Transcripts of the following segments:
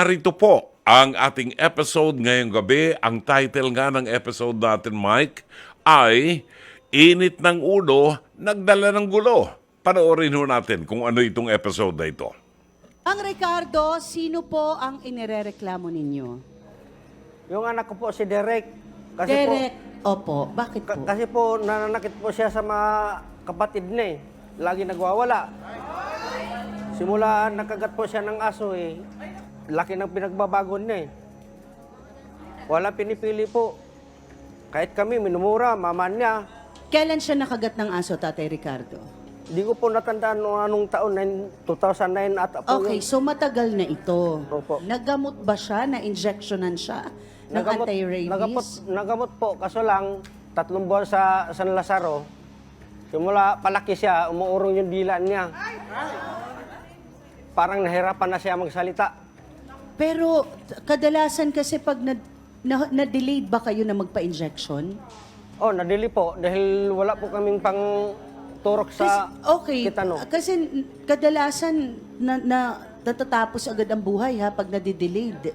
Narito po ang ating episode ngayong gabi. Ang title nga ng episode natin, Mike, ay Init ng Ulo, Nagdala ng Gulo. Panoorin ho natin kung ano itong episode na ito. Ang Ricardo, sino po ang inirereklamo ninyo? Yung anak ko po si Derek. Kasi Derek, opo. Bakit po, ka- po? kasi po nananakit po siya sa mga kapatid niya eh. Lagi nagwawala. Simula nakagat po siya ng aso eh. Laki ng pinagbabago niya eh. Wala pinipili po. Kahit kami, minumura, mama niya. Kailan siya nakagat ng aso, Tatay Ricardo? Hindi ko po natandaan nung anong taon, nine- 2009 ata po Okay, yun. so matagal na ito. Opo. Nagamot ba siya? Na-injectionan siya ng anti-rabies? nagamot, nagamot po, kaso lang, tatlong buwan sa San Lazaro, simula palaki siya, umuurong yung dila niya. Parang nahirapan na siya magsalita. Pero kadalasan kasi pag na, na, na-delayed ba kayo na magpa-injection? Oh, nadili po, dahil wala po kaming pang turok Kasi, sa okay, kitano. kasi kadalasan na, na natatapos agad ang buhay ha pag nadidelayed.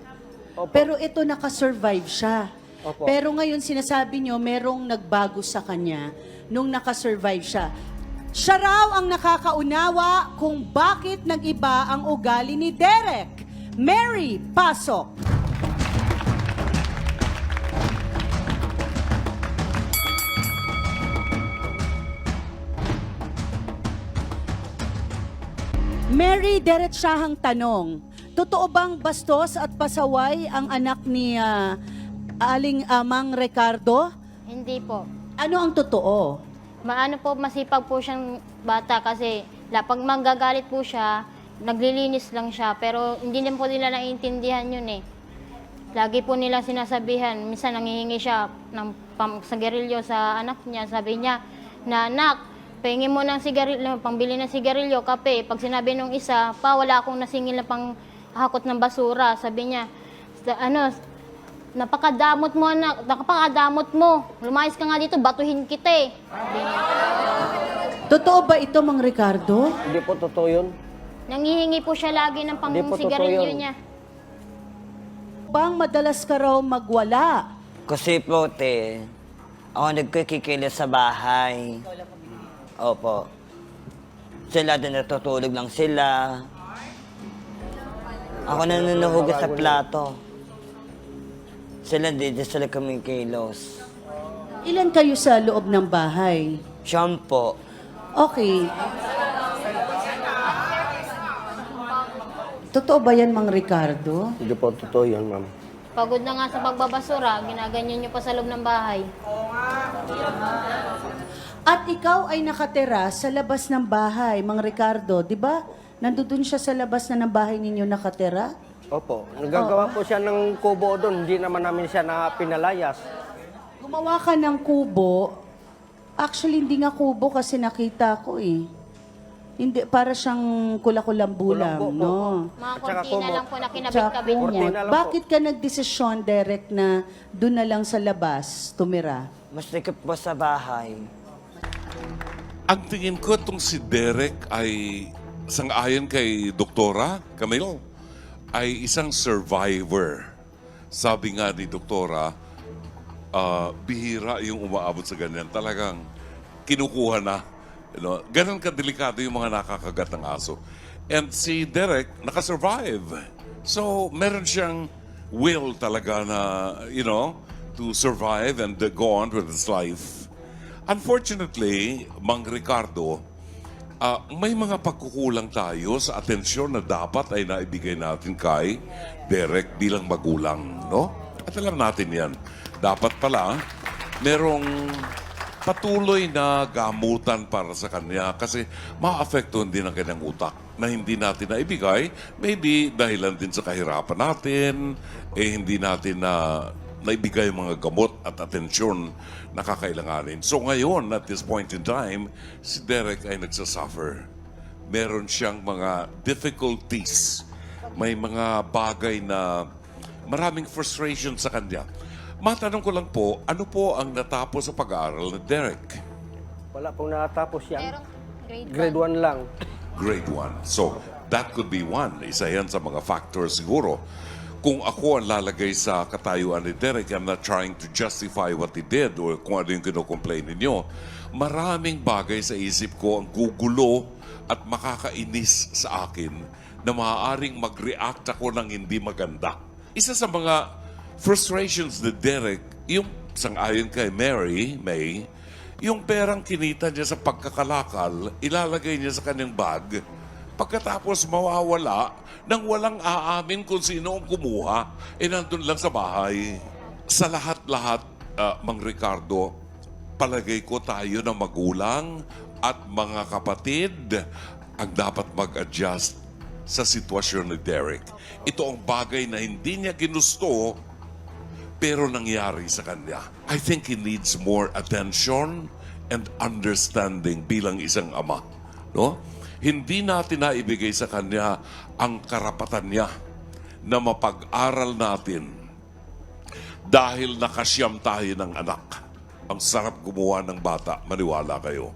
Opo. Pero ito nakasurvive siya. Opo. Pero ngayon sinasabi nyo merong nagbago sa kanya nung nakasurvive siya. Siya raw ang nakakaunawa kung bakit nag-iba ang ugali ni Derek. Mary, pasok. Mary, diretsahang tanong. Totoo bang bastos at pasaway ang anak ni ah, Aling Amang Ricardo? Hindi po. Ano ang totoo? Maano po, masipag po siyang bata kasi la, pag manggagalit po siya, naglilinis lang siya. Pero hindi din po nila naiintindihan yun eh. Lagi po nila sinasabihan, minsan nangihingi siya ng pam- sigarilyo sa anak niya. Sabi niya, na anak, pahingin mo ng sigarilyo, pangbili ng sigarilyo, kape. Pag sinabi nung isa, pa wala akong nasingil na pang hakot ng basura. Sabi niya, "Sa- ano, napakadamot mo anak, napakadamot mo. Lumayas ka nga dito, batuhin kita eh. Sabi niya. Totoo ba ito, Mang Ricardo? Hindi po totoo yun. Nangihingi po siya lagi ng pang Hindi po totoo sigarilyo yun. niya. Bang madalas ka raw magwala? Kasi po, te, ako nagkikikilos sa bahay. Opo. Sila din natutulog lang sila. Ako na nanuhugas sa plato. Sila din, di sila kumikilos. Ilan kayo sa loob ng bahay? Siyam po. Okay. Totoo ba yan, Mang Ricardo? Hindi po totoo yun, ma'am. Pagod na nga sa pagbabasura, ginaganyan niyo pa sa loob ng bahay. At ikaw ay nakatira sa labas ng bahay, Mang Ricardo, di ba? Nandun siya sa labas na ng bahay ninyo nakatira? Opo. Nagagawa po siya ng kubo doon. Hindi naman namin siya na pinalayas. Gumawa ka ng kubo. Actually, hindi nga kubo kasi nakita ko eh. Hindi, para siyang kula-kulang bulam, Kulambo no? Mga At saka kortina kumo- lang po na Tsaka kinabit-kabit. lang po. Bakit ka nagdesisyon, Derek, na doon na lang sa labas tumira? Mas tikip po sa bahay. Ang tingin ko itong si Derek ay sangayon kay Doktora Camille ay isang survivor. Sabi nga ni Doktora, ah, bihira yung umaabot sa ganyan. Talagang kinukuha na. You know, ganun kadelikado yung mga nakakagat ng aso. And si Derek nakasurvive. So, meron siyang will talaga na, you know, to survive and uh, go on with his life. Unfortunately, Mang Ricardo, ah, may mga pagkukulang tayo sa atensyon na dapat ay naibigay natin kay Derek bilang magulang, no? At alam natin yan. Dapat pala, merong patuloy na gamutan para sa kanya kasi maapektuhan din ang kanyang utak na hindi natin naibigay. Maybe dahilan din sa kahirapan natin, eh hindi natin na naibigay mga gamot at atensyon na kakailanganin. So ngayon, at this point in time, si Derek ay nagsasuffer. Meron siyang mga difficulties. May mga bagay na maraming frustration sa kanya. Matanong ko lang po, ano po ang natapos sa pag-aaral ni Derek? Wala pong natapos yan. Pero grade Grade 1 lang. Grade 1. So, that could be one. Isa yan sa mga factors siguro. kung ako ang lalagay sa katayuan ni Derek, I'm not trying to justify what he did or kung ano yung kinocomplain ninyo. Maraming bagay sa isip ko ang gugulo at makakainis sa akin na maaaring mag-react ako ng hindi maganda. Isa sa mga frustrations ni Derek, yung sangayon kay Mary, May, yung perang kinita niya sa pagkakalakal, ilalagay niya sa kanyang bag, pagkatapos mawawala nang walang aamin kung sino ang kumuha, eh nandun lang sa bahay. Sa lahat-lahat, ah, Mang Ricardo, palagay ko tayo na magulang at mga kapatid ang dapat mag-adjust sa sitwasyon ni Derek. Ito ang bagay na hindi niya ginusto pero nangyari sa kanya. I think he needs more attention and understanding bilang isang ama. No? Hindi natin naibigay sa kanya ang karapatan niya na mapag-aral natin dahil nakasyam tayo ng anak. Ang sarap gumawa ng bata, maniwala kayo.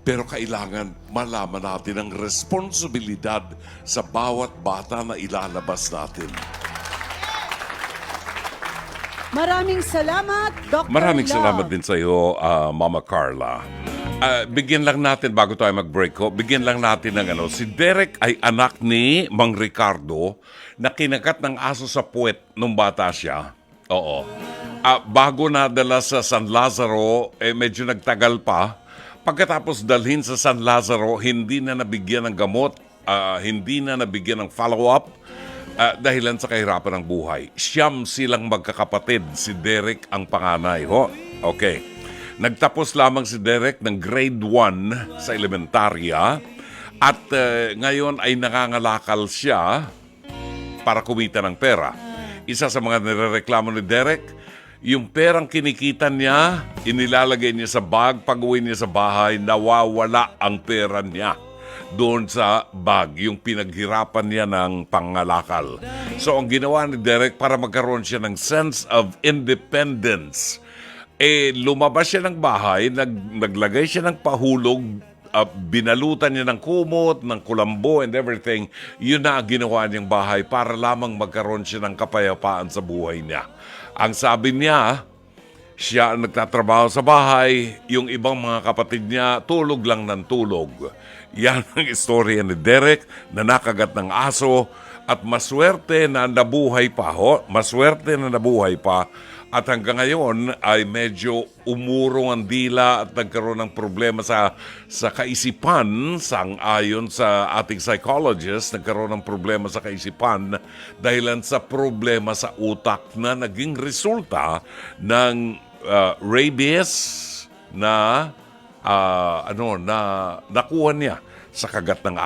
Pero kailangan malaman natin ang responsibilidad sa bawat bata na ilalabas natin. Maraming salamat, Dr. Maraming Love. salamat din sa iyo, ah, Mama Carla. Ah, bigyan lang natin, bago tayo mag-break ko, bigyan lang natin ng ano, si Derek ay anak ni Mang Ricardo na kinagat ng aso sa puwet nung bata siya. Oo. Ah, bago nadala sa San Lazaro, eh medyo nagtagal pa. Pagkatapos dalhin sa San Lazaro, hindi na nabigyan ng gamot, ah, hindi na nabigyan ng follow-up, Ah, dahilan sa kahirapan ng buhay. Siyam silang magkakapatid. Si Derek ang panganay. Ho? Okay. Nagtapos lamang si Derek ng grade 1 sa elementarya at eh, ngayon ay nangangalakal siya para kumita ng pera. Isa sa mga nirereklamo ni Derek, yung perang kinikita niya, inilalagay niya sa bag, pag uwi niya sa bahay, nawawala ang pera niya doon sa bag, yung pinaghirapan niya ng pangalakal. So ang ginawa ni Derek para magkaroon siya ng sense of independence, eh lumabas siya ng bahay, nag, naglagay siya ng pahulog, ah, binalutan niya ng kumot, ng kulambo and everything. Yun na ang ginawa niyang bahay para lamang magkaroon siya ng kapayapaan sa buhay niya. Ang sabi niya, siya ang nagtatrabaho sa bahay, yung ibang mga kapatid niya tulog lang ng tulog. Yan ang istorya ni Derek na nakagat ng aso at maswerte na nabuhay pa ho, maswerte na nabuhay pa. At hanggang ngayon ay medyo umurong ang dila at nagkaroon ng problema sa sa kaisipan. Sang ayon sa ating psychologist nagkaroon ng problema sa kaisipan dahilan sa problema sa utak na naging resulta ng uh, rabies na ah, ano na nakuha niya sa kagat ng